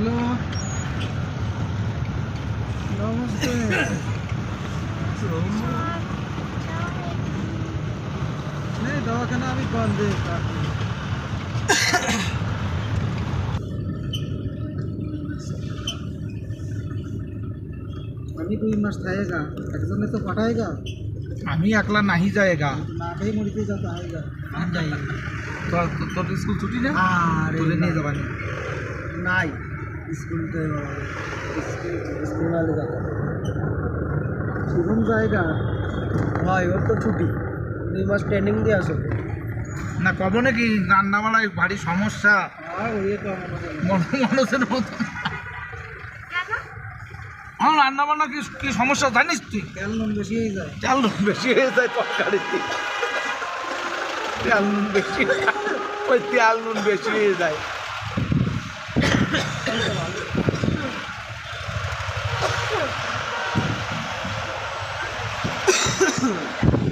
Hello namaste নেই দবাখানা আমি বন্ধে থাকি আমি দুই মাস থাকেগা একজনে তো পাঠায়গা আমি একলা নাহি যায়গা না ভাই মুড়িতে যাতা হয়গা না যাই তোর স্কুল ছুটি না আরে নিয়ে যাবানি নাই স্কুল জায়গা হয় ওর তো ছুটি। দুই মাস ট্রেনিং দিয়ে আসো। না কবে নাকি রান্নাবাড়ায় ভারী সমস্যা? মানুষের মতো। আমার রান্নাবান্না কি কি সমস্যা জানিস তুই? তেল নুন বেশি হয়ে যায়। তেল নুন বেশি হয়ে যায় তরকারিতে। তেল নুন বেশি ওই তেল নুন বেশি হয়ে যায়। Hmm.